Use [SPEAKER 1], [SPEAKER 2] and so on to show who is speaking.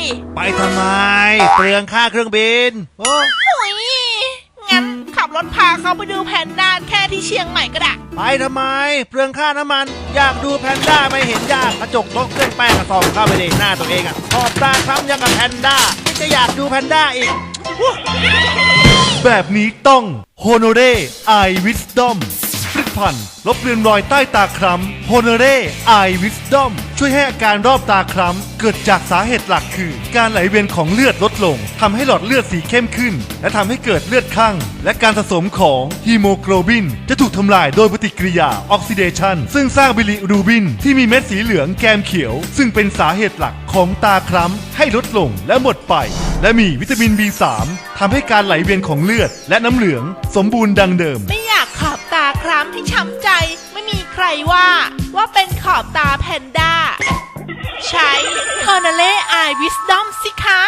[SPEAKER 1] ดิ
[SPEAKER 2] ไปทำไม เปลืองค่าเครื่องบินโอ้
[SPEAKER 1] หุยงั้นขับรถพาเขาไปดูแผนด้านแค่ที่เชียงใหม่ก็ได้
[SPEAKER 2] ไปทำไม เปลืองค่าน้ำมัน อยากดูแพนด้าไม่เห็นยากกระจกรถเครื่องแป้งกระสอบเข้าไปในหน้าตัวเองอะขอบตาคล้ำยังกับแพนด้าไม่จะอยากดูแพนด้าอีก
[SPEAKER 3] แบบนี้ต้อง Honore Eye Wisdom ผลิต ภัณฑ์ลบเลือนรอยใต้ตาคล้ำ Honore Eye Wisdom ช่วยให้อาการรอบตาคล้ำเกิดจากสาเหตุหลักคือ การไหลเวียนของเลือดลดลงทำให้หลอดเลือดสีเข้มขึ้น และทำให้เกิดเลือดข้างและการสะสมของฮีโมโกลบิน จะถูกทำลายโดยปฏิกิริยาออกซิเดชันซึ่งสร้างบิลิรูบิน ที่มีเม็ดสีเหลืองแกมเขียว ซึ่งเป็นสาเหตุหลักของตาคล้ำให้ลดลงและหมดไปและมีวิตามิน B3 ทำให้การไหลเวียนของเลือดและน้ำเหลืองสมบูรณ์ดังเดิม
[SPEAKER 1] ไม่อยากขอบตาคล้ำให้ช้ำใจ ไม่มีใครว่าว่าเป็นขอบตาแพนด้า ใช้ h o n a l e Eye Wisdom สิคะ